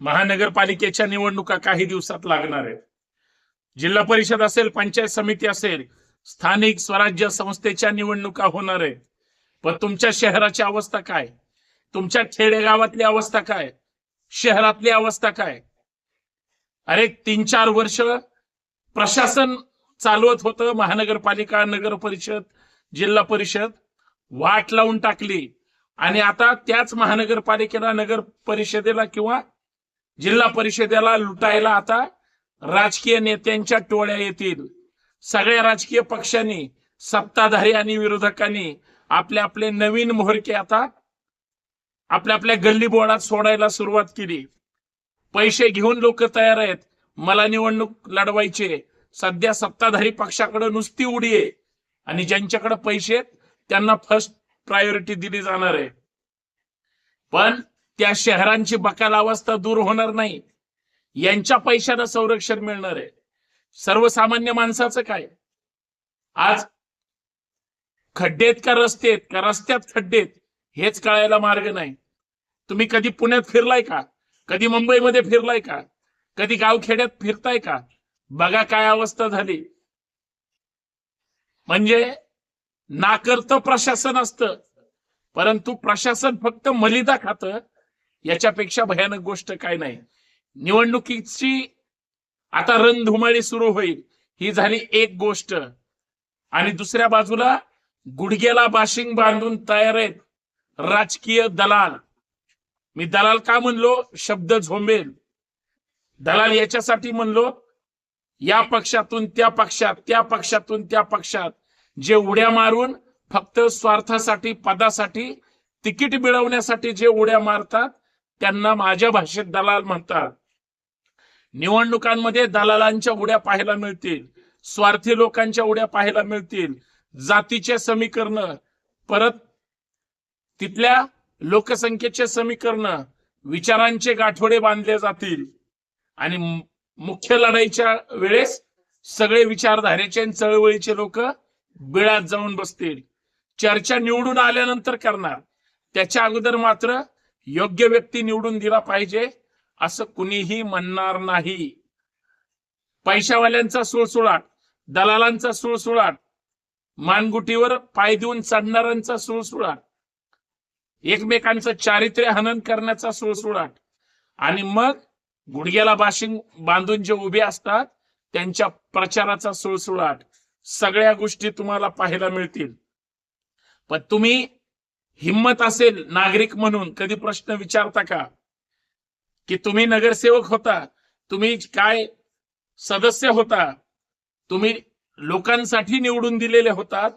महानगरपालिकेच्या निवडणुका काही दिवसात लागणार आहेत. जिल्हा परिषद असेल पंचायत समिती असेल स्थानिक स्वराज्य संस्थेच्या निवडणुका होणार आहेत. पण तुमच्या शहराची अवस्था काय? तुमच्या खेडेगावातली अवस्था काय? शहरातली अवस्था काय? अरे तीन चार वर्ष प्रशासन चालवत होतं महानगरपालिका नगर परिषद जिल्हा परिषद. वाट लावून टाकली. आणि आता त्याच महानगरपालिकेला नगर परिषदेला किंवा जिल्हा परिषदेला लुटायला आता राजकीय नेत्यांच्या टोळ्या येतील. सगळ्या राजकीय पक्षांनी सत्ताधारी आणि विरोधकांनी आपले आपले नवीन मोहरके आता आपल्या आपल्या गल्ली बोळात सोडायला सुरुवात केली. पैसे घेऊन लोक तयार आहेत. मला निवडणूक लढवायचे सध्या सत्ताधारी पक्षाकडे नुसती उडी आहे. आणि ज्यांच्याकडे पैसे आहेत त्यांना फर्स्ट प्रायोरिटी दिली जाणार आहे. पण त्या शहरांची बकाल अवस्था दूर होणार नाही. यांच्या पैशाला संरक्षण मिळणार आहे. सर्वसामान्य माणसाचं काय? आज खड्डेत का रस्तेत का रस्त्यात खड्डेत हेच कळायला मार्ग नाही. तुम्ही कधी पुण्यात फिरलाय का? कधी मुंबईमध्ये फिरलाय का? कधी गावखेड्यात फिरताय का? बघा काय अवस्था झाली. म्हणजे नाकर्त प्रशासन असतं. परंतु प्रशासन फक्त मलिदा खातं याच्यापेक्षा भयानक गोष्ट काय नाही. निवडणुकीची आता रणधुमाळी सुरू होईल ही झाली एक गोष्ट. आणि दुसऱ्या बाजूला गुडघ्याला बाशिंग बांधून तयार आहेत राजकीय दलाल. मी दलाल का म्हणलो? शब्द झोंबेल. दलाल याच्यासाठी म्हणलो या पक्षातून त्या पक्षात त्या पक्षातून त्या पक्षात. जे उड्या मारून फक्त स्वार्थासाठी पदासाठी तिकीट मिळवण्यासाठी जे उड्या मारतात त्यांना माझ्या भाषेत दलाल म्हणतात. निवडणुकांमध्ये दलालांच्या उड्या पाहायला मिळतील. स्वार्थी लोकांच्या उड्या पाहायला मिळतील. जातीचे समीकरण परत तिथल्या लोकसंख्येचे समीकरण विचारांचे गाठोडे बांधले जातील. आणि मुख्य लढाईच्या वेळेस सगळे विचारधारेचे आणि चळवळीचे लोक बिळात जाऊन बसतील. चर्चा निवडून आल्यानंतर करणार. त्याच्या अगोदर मात्र योग्य व्यक्ती निवडून दिला पाहिजे असं कुणीही म्हणणार नाही. पैशावाल्यांचा सुळसुळाट दलालांचा सुळसुळाट मानगुटीवर पाय देऊन चढणाऱ्यांचा सुळसुळाट एकमेकांचं चारित्र्य हनन करण्याचा सुळसुळाट. आणि मग गुडघ्याला बाशिंग बांधून जे उभे असतात त्यांच्या प्रचाराचा सुळसुळाट. सगळ्या गोष्टी तुम्हाला पाहायला मिळतील. पण तुम्ही हिम्मत असेल नागरिक म्हणून कधी प्रश्न विचारता का? की तुम्ही नगरसेवक होता तुम्ही काय सदस्य होता तुम्ही लोकांसाठी निवडून दिलेले होतात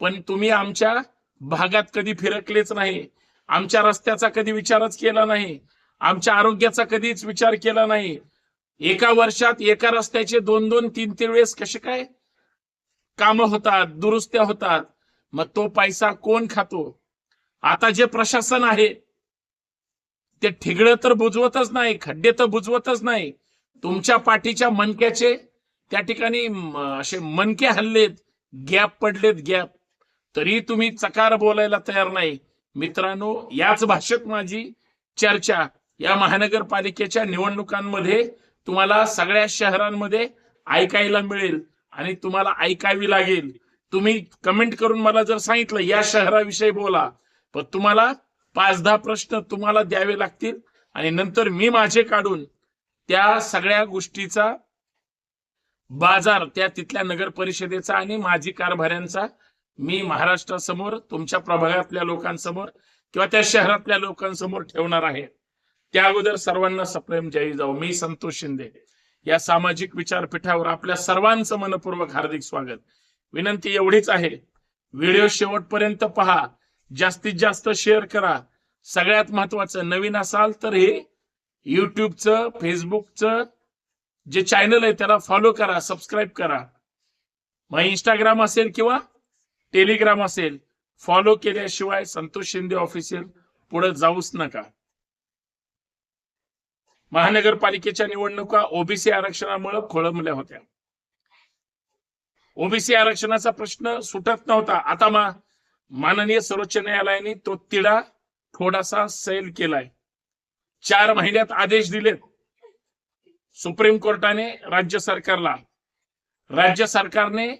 पण तुम्ही आमच्या भागात कधी फिरकलेच नाही आमच्या रस्त्याचा कधी विचारच केला नाही आमच्या आरोग्याचा कधीच विचार केला नाही. एका वर्षात एका रस्त्याचे दोन दोन तीन तीन वेळेस कसे काय? काम होतात दुरुस्त्या होतात मग तो पैसा कोण खातो? आता जे प्रशासन आहे ते ठिगळं तर बुजवतच नाही खड्डे तर बुजवतच नाही. तुमच्या पाठीच्या मनक्याचे त्या ठिकाणी असे मनके हल्लेत गॅप पडलेत गॅप. तरी तुम्ही चकार बोलायला तयार नाही. मित्रांनो याच भाषेत माझी चर्चा या महानगरपालिकेच्या निवडणुकांमध्ये तुम्हाला सगळ्या शहरांमध्ये ऐकायला मिळेल आणि तुम्हाला ऐकावी लागेल. तुम्ही कमेंट करून मला जर सांगितलं या शहराविषयी बोला. पण तुम्हाला पाच दहा प्रश्न तुम्हाला द्यावे लागतील. आणि नंतर मी माझे काढून त्या सगळ्या गोष्टीचा बाजार त्या तिथल्या नगर परिषदेचा आणि माजी कारभाऱ्यांचा मी महाराष्ट्रासमोर तुमच्या प्रभागातल्या लोकांसमोर किंवा त्या शहरातल्या लोकांसमोर ठेवणार आहे. त्या अगोदर सर्वांना सप्रेम जय जाऊ. मी संतोष शिंदे. या सामाजिक विचारपीठावर आपल्या सर्वांचं मनपूर्वक हार्दिक स्वागत. विनंती एवढीच आहे. व्हिडिओ शेवटपर्यंत पहा. जास्तीत जास्त शेअर करा. सगळ्यात महत्वाचं नवीन असाल तर हे युट्यूबचं फेसबुकचं जे चॅनल आहे त्याला फॉलो करा सबस्क्राईब करा. मग इंस्टाग्राम असेल किंवा टेलिग्राम असेल फॉलो केल्याशिवाय संतोष शिंदे ऑफिशियल पुढे जाऊच नका. महानगरपालिकेच्या निवडणुका ओबीसी आरक्षणामुळे खोळंबल्या होत्या. ओबीसी आरक्षणाचा प्रश्न सुटत नव्हता. आता मा माननीय सर्वोच्च न्यायालयाने तो तिढा थोडासा सैल केलाय. चार महिन्यात आदेश दिलेत. सुप्रीम कोर्टाने राज्य सरकारला. राज्य सरकारने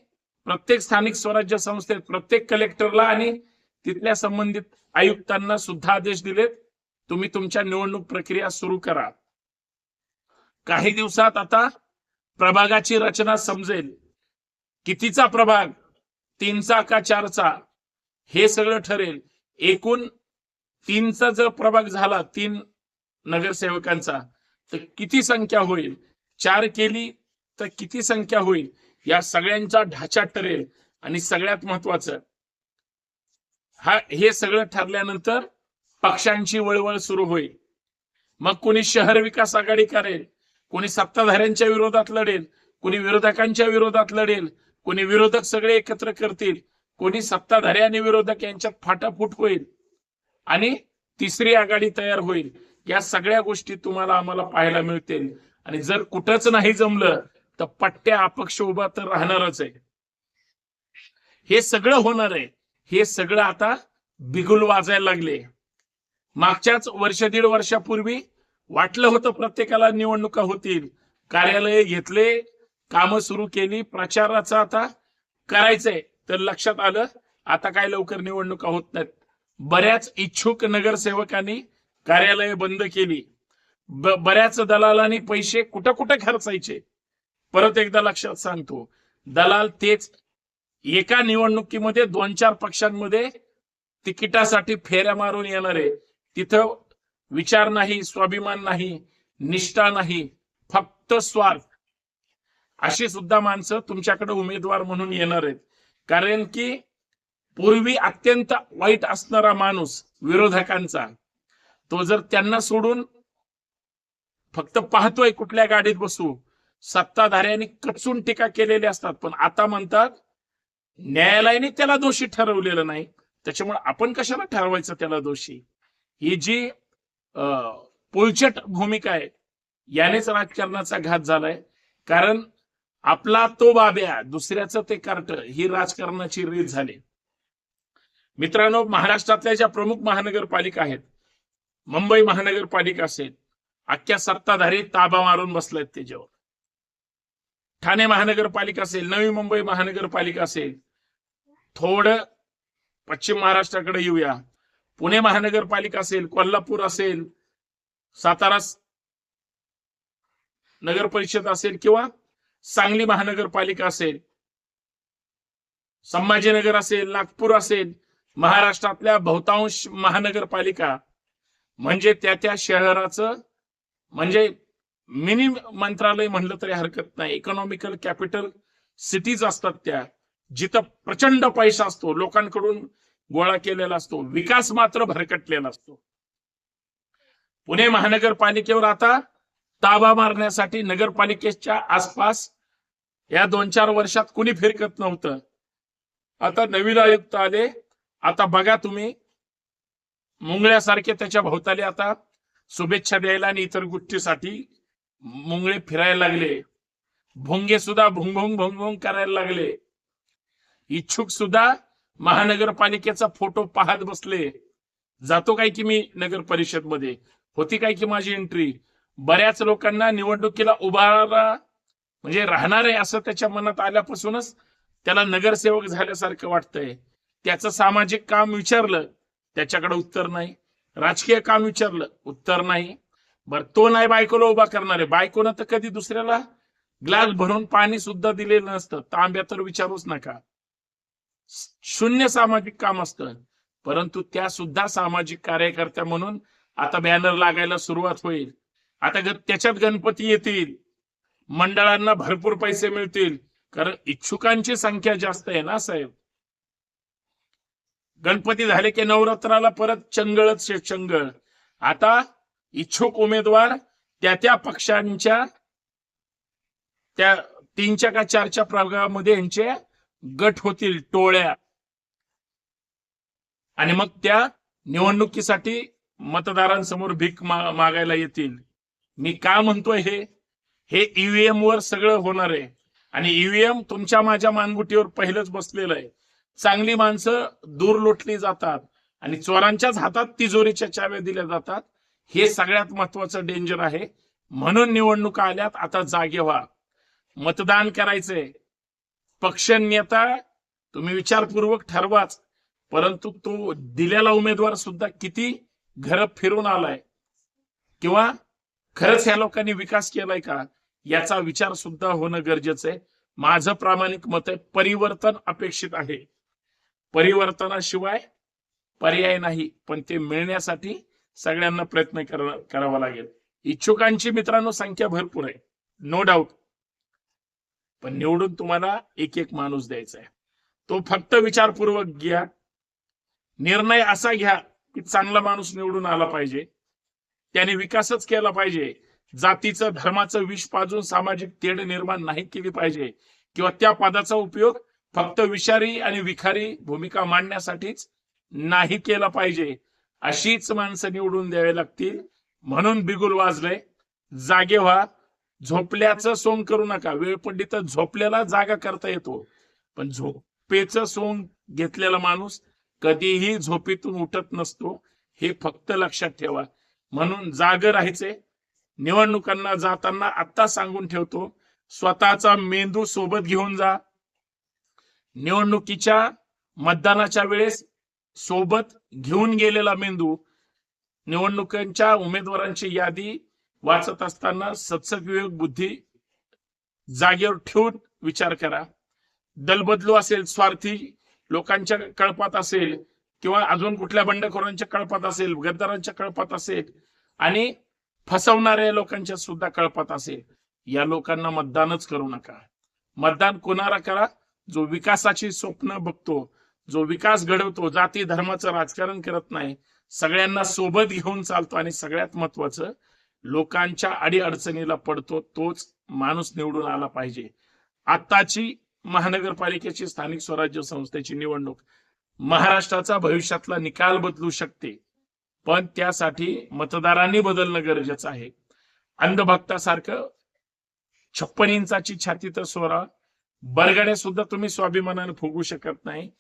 प्रत्येक स्थानिक स्वराज्य संस्थेत प्रत्येक कलेक्टरला आणि तिथल्या संबंधित आयुक्तांना सुद्धा आदेश दिलेत. तुम्ही तुमच्या निवडणूक प्रक्रिया सुरू करा. काही दिवसात आता प्रभागाची रचना समजेल. कितीचा प्रभाग? तीनचा का चारचा? हे सगळं ठरेल. एकूण तीनचा जर प्रभाग झाला तीन नगरसेवकांचा तर किती संख्या होईल? चार केली तर किती संख्या होईल? या सगळ्यांचा ढाचा ठरेल. आणि सगळ्यात महत्वाचं हा हे सगळं ठरल्यानंतर पक्षांची वळवळ सुरू होईल. मग कोणी शहर विकास आघाडी करेल कोणी सत्ताधाऱ्यांच्या विरोधात लढेल कोणी विरोधकांच्या विरोधात लढेल कोणी विरोधक सगळे एकत्र करतील कोणी सत्ताधारी आणि विरोधक यांच्यात फाटाफूट होईल आणि तिसरी आघाडी तयार होईल या सगळ्या गोष्टी तुम्हाला आम्हाला पाहायला मिळतील. आणि जर कुठंच नाही जमलं तर पट्ट्या अपक्ष उभा तर राहणारच आहे. हे सगळं होणार आहे. हे सगळं आता बिगुल वाजायला लागले. मागच्याच वर्ष दीड वर्षापूर्वी वाटलं होतं प्रत्येकाला निवडणुका होतील. कार्यालय घेतले कामं सुरू केली प्रचाराचं आता करायचंय. तर लक्षात आलं आता काय लवकर निवडणुका होत नाहीत. बऱ्याच इच्छुक नगरसेवकांनी कार्यालय बंद केली. बऱ्याच दलालांनी पैसे कुठं कुठं खर्चायचे? परत एकदा लक्षात सांगतो दलाल तेच एका निवडणुकीमध्ये दोन चार पक्षांमध्ये तिकिटासाठी फेऱ्या मारून येणार. आहे तिथं विचार नाही स्वाभिमान नाही निष्ठा नाही फक्त स्वार्थ. अशी सुद्धा माणसं तुमच्याकडे उमेदवार म्हणून येणार आहेत. कारण की पूर्वी अत्यंत वाईट असणारा माणूस विरोधकांचा तो जर त्यांना सोडून फक्त पाहतोय कुठल्या गाडीत बसू सत्ताधाऱ्यांनी कचून टीका केलेली असतात पण आता म्हणतात न्यायालयाने त्याला दोषी ठरवलेलं नाही. त्याच्यामुळे आपण कशाला ठरवायचं त्याला दोषी? ही जी अं, पोलचट भूमिका आहे यानेच राजकारणाचा घात झालाय. कारण आपला तो बाब्या दुसऱ्याचं ते कार्ट ही राजकारणाची रीत झाली. मित्रांनो महाराष्ट्रातल्या ज्या प्रमुख महानगरपालिका आहेत मुंबई महानगरपालिका असेल अख्ख्या सत्ताधारी ताबा मारून बसलायत त्याच्यावर ठाणे महानगरपालिका असेल नवी मुंबई महानगरपालिका असेल थोडं पश्चिम महाराष्ट्राकडे येऊया. पुणे महानगरपालिका असेल कोल्हापूर असेल सातारा नगर परिषद असेल किंवा सांगली महानगरपालिका असेल संभाजीनगर असेल नागपूर असेल महाराष्ट्रातल्या बहुतांश महानगरपालिका म्हणजे त्या त्या शहराचं म्हणजे मिनी मंत्रालय म्हणलं तरी हरकत नाही. इकॉनॉमिकल कॅपिटल सिटीज असतात त्या जिथं प्रचंड पैसा असतो लोकांकडून गोळा केलेला असतो विकास मात्र भरकटलेला असतो. पुणे महानगरपालिकेवर आता ताबा मारण्यासाठी नगरपालिकेच्या आसपास या दोन चार वर्षात कुणी फिरकत नव्हतं. आता नवीन आयुक्त आले. आता बघा तुम्ही. मुंगळ्यासारखे त्याच्या भोवताली आता शुभेच्छा द्यायला आणि इतर गोष्टीसाठी मुंगळे फिरायला लागले. भोंगे सुद्धा भुंगभुंग भुंगभुंग करायला लागले. इच्छुक सुद्धा महानगरपालिकेचा फोटो पाहत बसले. जातो काय की मी नगर परिषदमध्ये होती काय की माझी एंट्री बऱ्याच लोकांना निवडणुकीला उभारा म्हणजे राहणार आहे असं त्याच्या मनात आल्यापासूनच त्याला नगरसेवक झाल्यासारखं वाटतंय. त्याचं सामाजिक काम विचारलं त्याच्याकडे उत्तर नाही. राजकीय काम विचारलं उत्तर नाही. बर तो नाही बायकोला उभा करणार आहे. बायकोनं तर कधी दुसऱ्याला ग्लास भरून पाणी सुद्धा दिलेलं नसतं. तांब्या तर विचारूच नका. शून्य सामाजिक काम असतं. परंतु त्या सुद्धा सामाजिक कार्यकर्त्या म्हणून आता बॅनर लागायला सुरुवात होईल. आता त्याच्यात गणपती येतील. मंडळांना भरपूर पैसे मिळतील. कारण इच्छुकांची संख्या जास्त आहे ना साहेब? गणपती झाले की नवरात्राला परत चंगळच चंगळ. आता इच्छुक उमेदवार त्या त्या पक्षांच्या त्या तीनच्या का चारच्या प्रभागामध्ये यांचे गट होतील टोळ्या. आणि मग त्या निवडणुकीसाठी मतदारांसमोर भीक मागायला येतील. मी का म्हणतोय हे? हे ईव्हीएम वर सगळं होणार आहे. आणि ईव्हीएम तुमच्या माझ्या मानगुटीवर पहिलंच बसलेलं आहे. चांगली माणसं दूर लोटली जातात आणि चोरांच्याच हातात तिजोरीच्या चाव्या दिल्या जातात. हे सगळ्यात महत्वाचं डेंजर आहे. म्हणून निवडणुका आल्यात आता जागे व्हा. मतदान करायचंय. पक्ष नेता तुम्ही विचारपूर्वक ठरवाच. परंतु तो दिलेला उमेदवार सुद्धा किती घर फिरून आलाय. किंवा खरंच ह्या लोकांनी विकास केलाय का? याचा विचार सुद्धा होणं गरजेचं आहे. माझं प्रामाणिक मत आहे परिवर्तन अपेक्षित आहे. परिवर्तनाशिवाय पर्याय नाही पण ते मिळण्यासाठी सगळ्यांना प्रयत्न करावा लागेल. इच्छुकांची मित्रांनो संख्या भरपूर आहे. नो डाऊट पण निवडून तुम्हाला एक एक माणूस द्यायचा आहे. तो फक्त विचारपूर्वक घ्या. निर्णय असा घ्या की चांगला माणूस निवडून आला पाहिजे. त्याने विकासच केला पाहिजे. जातीचं धर्माचं विष पाजून सामाजिक तेढ निर्माण नाही केली पाहिजे. किंवा त्या पदाचा उपयोग फक्त विषारी आणि विखारी भूमिका मांडण्यासाठीच नाही केला पाहिजे. अशीच माणसं निवडून द्यावे लागतील. म्हणून बिगुल वाजले. जागे व्हा. झोपल्याचं सोंग करू नका. वेळ पडली तर झोपल्याला जागा करता येतो. पण झोपेचं सोंग घेतलेला माणूस कधीही झोपेतून उठत नसतो. हे फक्त लक्षात ठेवा. म्हणून जाग राहायचे. निवडणुकांना जाताना आत्ता सांगून ठेवतो स्वतःचा मेंदू सोबत घेऊन जा. निवडणुकीच्या मतदानाच्या वेळेस सोबत घेऊन गेलेला मेंदू निवडणुकांच्या उमेदवारांची यादी वाचत असताना सत्सक बुद्धी जागेवर ठेवून विचार करा. दलबदलू असेल स्वार्थी लोकांच्या कळपात असेल किंवा अजून कुठल्या बंडखोरांच्या कळपात असेल गद्दारांच्या कळपात असेल आणि फसवणाऱ्या लोकांच्या सुद्धा कळपात असेल या लोकांना मतदानच करू नका. मतदान कोणाला करा? जो विकासाची स्वप्न बघतो जो विकास घडवतो जाती धर्माचं राजकारण करत नाही सगळ्यांना सोबत घेऊन चालतो आणि सगळ्यात महत्वाचं लोकांच्या अडी अडचणीला पडतो तोच माणूस निवडून आला पाहिजे. आत्ताची महानगरपालिकेची स्थानिक स्वराज्य संस्थेची निवडणूक महाराष्ट्राचा भविष्यातला निकाल बदलू शकते. पण त्यासाठी मतदारांनी बदलणं गरजेचं आहे. अंधभक्तासारखं छप्पन इंचाची छाती तर सोरा बरगड्या सुद्धा तुम्ही स्वाभिमानाने फुगू शकत नाही.